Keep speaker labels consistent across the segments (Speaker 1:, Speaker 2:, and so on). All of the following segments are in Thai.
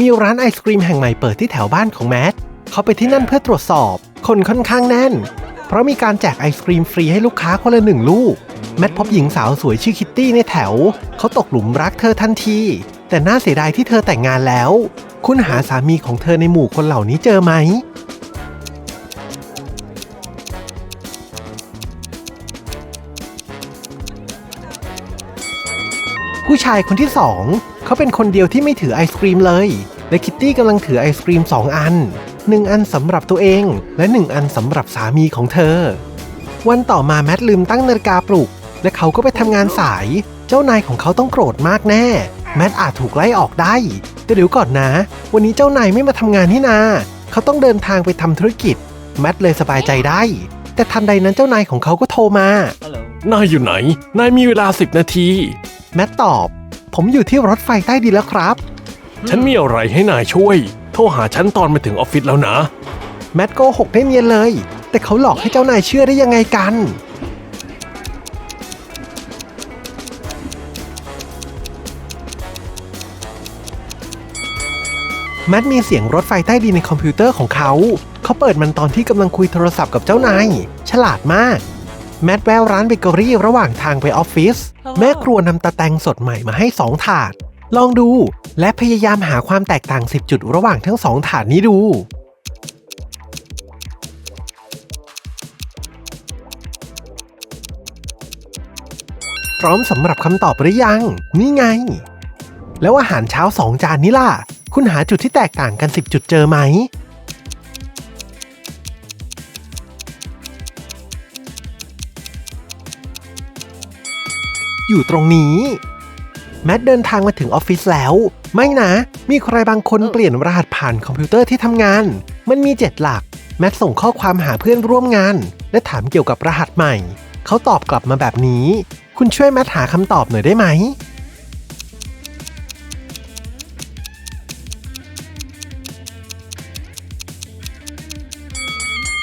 Speaker 1: มีร้านไอศกรีมแห่งใหม่เปิดที่แถวบ้านของแมทเขาไปที่นั่นเพื่อตรวจสอบ คนค่อนข้างแน่น เพราะมีการแจกไอศกรีมฟรีให้ลูกค้าคนละหนึ่งลูก แมทพบหญิงสาวสวยชื่อคิตตี้ในแถว เขาตกหลุมรักเธอทันที แต่น่าเสียดายที่เธอแต่งงานแล้ว คุณหาสามีของเธอในหมู่คนเหล่านี้เจอไหมผู้ชายคนที่สอง เขาเป็นคนเดียวที่ไม่ถือไอศกรีมเลย และคิตตี้กำลังถือไอศกรีม 2 อัน 1 อันสำหรับตัวเอง และ 1 อันสำหรับสามีของเธอ วันต่อมาแมทลืมตั้งนาฬิกาปลุก และเขาก็ไปทำงานสาย เจ้านายของเขาต้องโกรธมากแน่ แมทอาจถูกไล่ออกได้ แต่เดี๋ยวก่อนนะ วันนี้เจ้านายไม่มาทำงานนี่นา เขาต้องเดินทางไปทำธุรกิจ แมทเลยสบายใจได้ แต่ทันใดนั้นเจ้านายของเขาก็โทรมา
Speaker 2: นายอยู่ไหน นายมีเวลาสิบนาที
Speaker 1: แมทตอบ ผมอยู่ที่รถไฟใต้ดินแล้วครับ
Speaker 2: ฉันมีอะไรให้นายช่วย โทรหาฉันตอนมาถึงออฟฟิศแล้วนะ
Speaker 1: แมทโกหกได้เนียนเลย แต่เขาหลอกให้เจ้านายเชื่อได้ยังไงกัน แมทมีเสียงรถไฟใต้ดินในคอมพิวเตอร์ของเขา เขาเปิดมันตอนที่กำลังคุยโทรศัพท์กับเจ้านาย ฉลาดมาก แมทแววร้านเบเกอรี่ระหว่างทางไปออฟฟิศแม่ครัวนำตะแตงสดใหม่มาให้สองถาด ลองดูและพยายามหาความแตกต่าง 10 จุดระหว่างทั้งสองถาดนี้ดู พร้อมสำหรับคำตอบหรือยัง นี่ไง แล้วอาหารเช้าสองจานนี้ล่ะ คุณหาจุดที่แตกต่างกัน 10 จุดเจอไหม อยู่ตรงนี้ แมทเดินทางมาถึงออฟฟิศแล้ว ไม่นะ มีใครบางคนเปลี่ยนรหัสผ่านคอมพิวเตอร์ที่ทำงาน มันมี7หลัก แมทส่งข้อความหาเพื่อนร่วมงาน และถามเกี่ยวกับรหัสใหม่ เขาตอบกลับมาแบบนี้ คุณช่วยแมทหาคำตอบหน่อยได้ไหม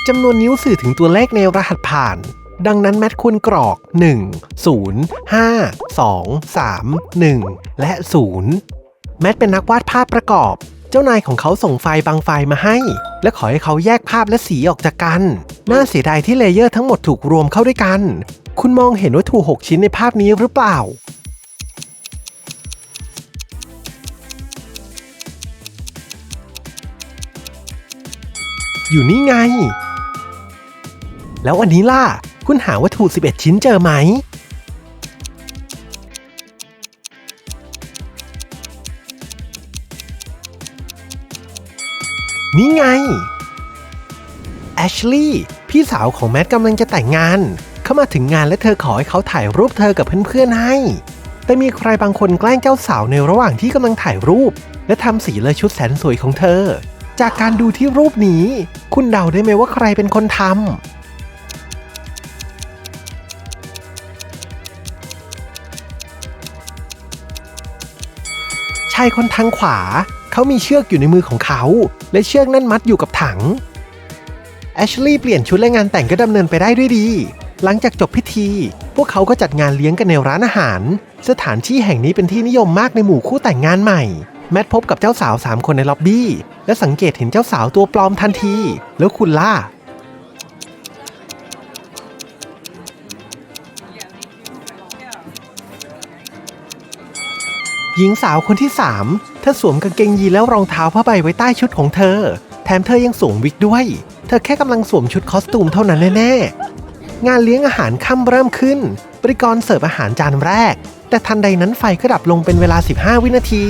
Speaker 1: จำนวนนิ้วสื่อถึงตัวเลขในรหัสผ่าน ดังนั้นแมทควรกรอก 1 0 5 2 3 1 และ 0 แมทเป็นนักวาดภาพประกอบ เจ้านายของเขาส่งไฟล์บางไฟล์มาให้ และขอให้เขาแยกภาพและสีออกจากกัน น่าเสียดายที่เลเยอร์ทั้งหมดถูกรวมเข้าด้วยกัน คุณมองเห็นวัตถุ6ชิ้นในภาพนี้หรือเปล่าอยู่นี่ไง แล้วอันนี้ล่ะ คุณหาวัตถุ 11 ชิ้นเจอไหม นี่ไง แอชลีย์พี่สาวของแมทกำลังจะแต่งงาน เข้ามาถึงงานและเธอขอให้เขาถ่ายรูปเธอกับเพื่อนๆให้ แต่มีใครบางคนแกล้งเจ้าสาวในระหว่างที่กำลังถ่ายรูป และทำสีเลยชุดแสนสวยของเธอ จากการดูที่รูปนี้ คุณเดาได้ไหมว่าใครเป็นคนทำายคนทางขวา เขามีเชือกอยู่ในมือของเขา และเชือกนั้นมัดอยู่กับถังแอชลีย์เปลี่ยนชุดและงานแต่งก็ดำเนินไปได้ด้วยดี หลังจากจบพิธี พวกเขาก็จัดงานเลี้ยงกันในร้านอาหาร สถานที่แห่งนี้เป็นที่นิยมมากในหมู่คู่แต่งงานใหม่ แมทพบกับเจ้าสาว 3 คนในล็อบบี้ และสังเกตเห็นเจ้าสาวตัวปลอมทันที แล้วคุณล่ะ หญิงสาวคนที่3เธอสวมกางเกงยีนแล้วรองเท้าผ้าใบไว้ใต้ชุดของเธอ แถมเธอยังสวมวิกด้วย เธอแค่กำลังสวมชุดคอสตูมเท่านั้นแน่ๆ งานเลี้ยงอาหารค่ำเริ่มขึ้น บริกรเสิร์ฟอาหารจานแรก แต่ทันใดนั้นไฟก็ดับลงเป็นเวลา 15 วินาที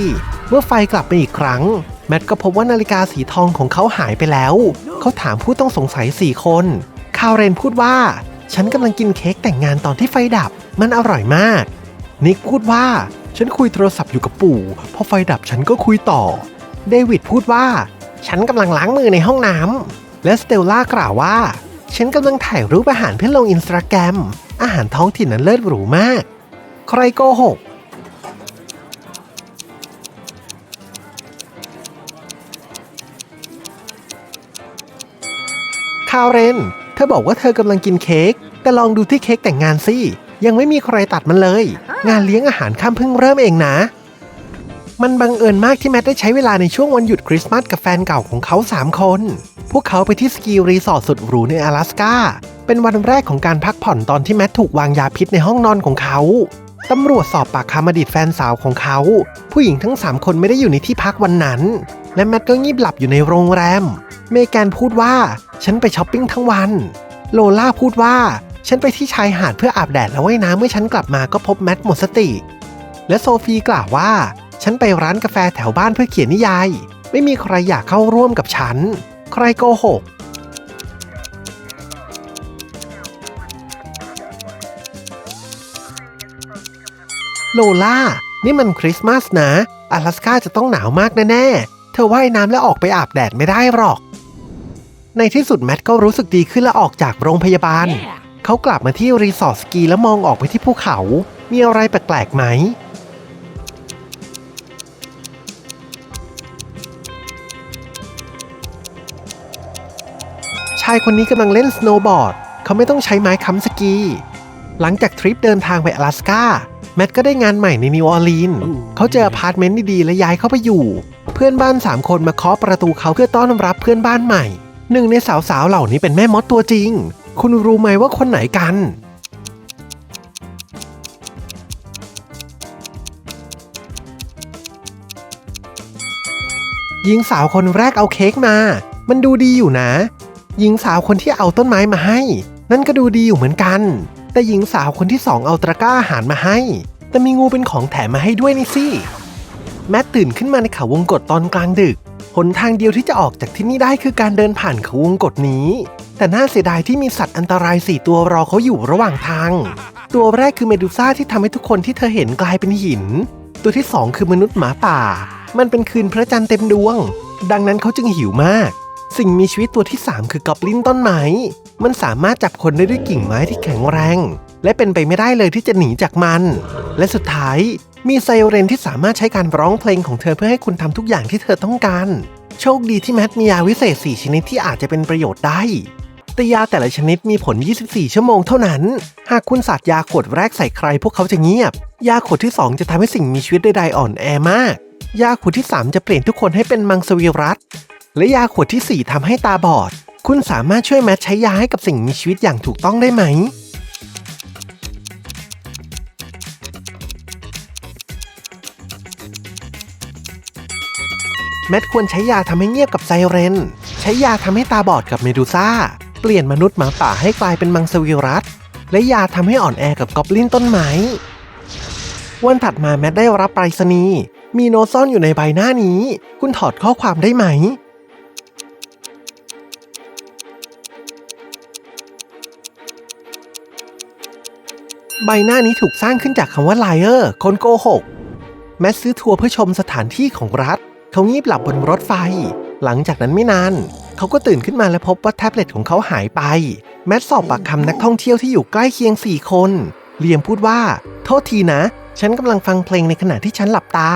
Speaker 1: เมื่อไฟกลับมาอีกครั้ง แมทก็พบว่านาฬิกาสีทองของเขาหายไปแล้ว เขาถามผู้ต้องสงสัย 4 คน คาเรนพูดว่า ฉันกำลังกินเค้กแต่งงานตอนที่ไฟดับ มันอร่อยมาก นิกพูดว่า ฉันคุยโทรศัพท์อยู่กับปู่ พอไฟดับฉันก็คุยต่อ เดวิดพูดว่า ฉันกำลังล้างมือในห้องน้ำ และสเตลล่ากล่าวว่า ฉันกำลังถ่ายรูปอาหารเพื่อลงอินสตาแกรม อาหารท้องถิ่นนั้นเลิศหรูมาก ใครโกหก คาเรน เธอบอกว่าเธอกำลังกินเค้ก แต่ลองดูที่เค้กแต่งงานสิ ยังไม่มีใครตัดมันเลย งานเลี้ยงอาหารข้ามเพิ่งเริ่มเองนะ มันบังเอิญมากที่แมทได้ใช้เวลาในช่วงวันหยุดคริสต์มาสกับแฟนเก่าของเขา 3 คน พวกเขาไปที่สกีรีสอร์ทสุดหรูใน阿拉สกาเป็นวันแรกของการพักผ่อนตอนที่แมทถูกวางยาพิษในห้องนอนของเขาตำรวจสอบปากคำอดีตแฟนสาวของเขา ผู้หญิงทั้ง 3 คนไม่ได้อยู่ในที่พักวันนั้น และแมทก็งีบหลับอยู่ในโรงแรม เมแกนพูดว่า ฉันไปช้อปปิ้งทั้งวัน โลล่าพูดว่า ฉันไปที่ชายหาดเพื่ออาบแดดและว่ายน้ำเมื่อฉันกลับมาก็พบแมทหมดสติ และโซฟีกล่าวว่า ฉันไปร้านกาแฟแถวบ้านเพื่อเขียนนิยาย ไม่มีใครอยากเข้าร่วมกับฉัน ใครโกหก โลล่า นี่มันคริสต์มาสนะ阿拉สกาจะต้องหนาวมากแน่ๆ เธอว่ายน้ำและออกไปอาบแดดไม่ได้หรอก ในที่สุดแมทก็รู้สึกดีขึ้นและออกจากโรงพยาบาล เขากลับมาที่รีสอร์ทสกีแล้วมองออกไปที่ภูเขา มีอะไรแปลกๆไหม ชายคนนี้กำลังเล่นสโนว์บอร์ด เขาไม่ต้องใช้ไม้ค้ำสกี หลังจากทริปเดินทางไป阿拉สกาแมทก็ได้งานใหม่ในนิวออร์ลีนส์เขาเจออพาร์ตเมนต์ดีๆและย้ายเข้าไปอยู่ เพื่อนบ้าน 3 คนมาเคาะประตูเขาเพื่อต้อนรับเพื่อนบ้านใหม่หนึ่งในสาวๆเหล่านี้เป็นแม่มดตัวจริง คุณรู้ไหมว่าคนไหนกัน หญิงสาวคนแรกเอาเค้กมา มันดูดีอยู่นะ หญิงสาวคนที่เอาต้นไม้มาให้ นั่นก็ดูดีอยู่เหมือนกัน แต่หญิงสาวคนที่สองเอาตะกร้าอาหารมาให้ แต่มีงูเป็นของแถมมาให้ด้วยนี่สิแมทตื่นขึ้นมาในเขาวงกตตอนกลางดึก หนทางเดียวที่จะออกจากที่นี่ได้คือการเดินผ่านเขาวงกตนี้ แต่น่าเสียดายที่มีสัตว์อันตรายสี่ตัวรอเขาอยู่ระหว่างทาง ตัวแรกคือเมดูซ่าที่ทำให้ทุกคนที่เธอเห็นกลายเป็นหิน ตัวที่สองคือมนุษย์หมาป่า มันเป็นคืนพระจันทร์เต็มดวง ดังนั้นเขาจึงหิวมาก สิ่งมีชีวิตตัวที่ 3 คือกอบลินต้นไม้ มันสามารถจับคนได้ด้วยกิ่งไม้ที่แข็งแรง และเป็นไปไม่ได้เลยที่จะหนีจากมัน และสุดท้ายมีไซเรนที่สามารถใช้การร้องเพลงของเธอเพื่อให้คุณทำทุกอย่างที่เธอต้องการ โชคดีที่แมทมียาวิเศษ 4 ชนิดที่อาจจะเป็นประโยชน์ได้ แต่ยาแต่ละชนิดมีผล 24 ชั่วโมงเท่านั้น หากคุณสาดยาขวดแรกใส่ใครพวกเขาจะเงียบ ยาขวดที่ 2 จะทำให้สิ่งมีชีวิตใดๆอ่อนแอมาก ยาขวดที่ 3 จะเปลี่ยนทุกคนให้เป็นมังสวิรัตและยาขวดที่ 4ทำให้ตาบอด คุณสามารถช่วยแมทใช้ยาให้กับสิ่งมีชีวิตอย่างถูกต้องได้ไหมแมทควรใช้ยาทำให้เงียบกับไซเรน ใช้ยาทำให้ตาบอดกับเมดูซ่า เปลี่ยนมนุษย์หมาป่าให้กลายเป็นมังสวิรัตและยาทำให้อ่อนแอกับกอบลินต้นไม้ วันถัดมาแมทได้รับไปรษณีย์มีโน้ตซ่อนอยู่ในใบหน้านี้ คุณถอดข้อความได้ไหม ใบหน้านี้ถูกสร้างขึ้นจากคำว่า liar คนโกหก แมทซื้อทัวร์เพื่อชมสถานที่ของรัฐ เขางีบหลับบนรถไฟ หลังจากนั้นไม่นาน เขาก็ตื่นขึ้นมาและพบว่าแท็บเล็ตของเขาหายไป แมทสอบปากคำนักท่องเที่ยวที่อยู่ใกล้เคียง 4 คน เลียมพูดว่า โทษทีนะ ฉันกำลังฟังเพลงในขณะที่ฉันหลับตา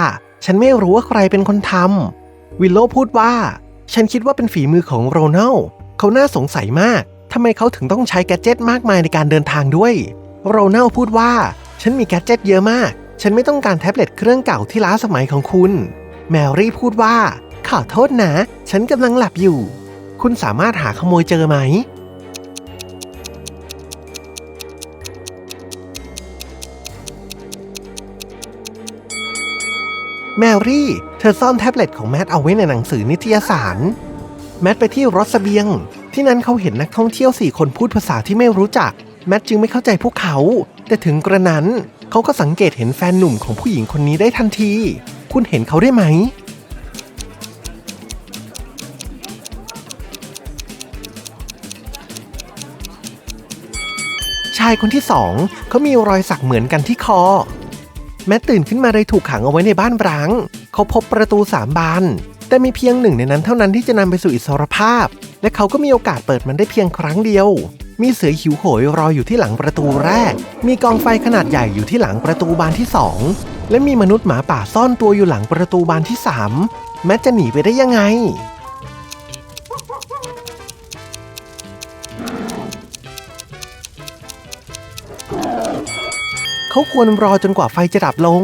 Speaker 1: ฉันไม่รู้ว่าใครเป็นคนทำวิลโลพูดว่า ฉันคิดว่าเป็นฝีมือของโรนัลเขาน่าสงสัยมากทำไมเขาถึงต้องใช้แกจิตมากมายในการเดินทางด้วย โรนัลพูดว่า ฉันมีแกจิตเยอะมาก ฉันไม่ต้องการแท็บเล็ตเครื่องเก่าที่ล้าสมัยของคุณ แมรี่พูดว่า ขอโทษนะ ฉันกำลังหลับอยู่ คุณสามารถหาขโมยเจอไหม แมรี่ เธอซ่อนแท็บเล็ตของแมทเอาไว้ในหนังสือนิตยสาร แมทไปที่รถเสบียง ที่นั้นเขาเห็นนักท่องเที่ยวสี่คนพูดภาษาที่ไม่รู้จัก แมทจึงไม่เข้าใจพวกเขา แต่ถึงกระนั้น เขาก็สังเกตเห็นแฟนหนุ่มของผู้หญิงคนนี้ได้ทันที คุณเห็นเขาได้ไหม ชายคนที่สองเขามีรอยสักเหมือนกันที่คอ แม้ตื่นขึ้นมาเลยถูกขังเอาไว้ในบ้านร้าง เขาพบประตูสามบาน แต่มีเพียงหนึ่งในนั้นเท่านั้นที่จะนำไปสู่อิสรภาพ และเขาก็มีโอกาสเปิดมันได้เพียงครั้งเดียว มีเสือหิวโหยรออยู่ที่หลังประตูแรก มีกองไฟขนาดใหญ่อยู่ที่หลังประตูบานที่สองและมีมนุษย์หมาป่าซ่อนตัวอยู่หลังประตูบานที่สามแม้จะหนีไปได้ยังไง เขาควรรอจนกว่าไฟจะดับลง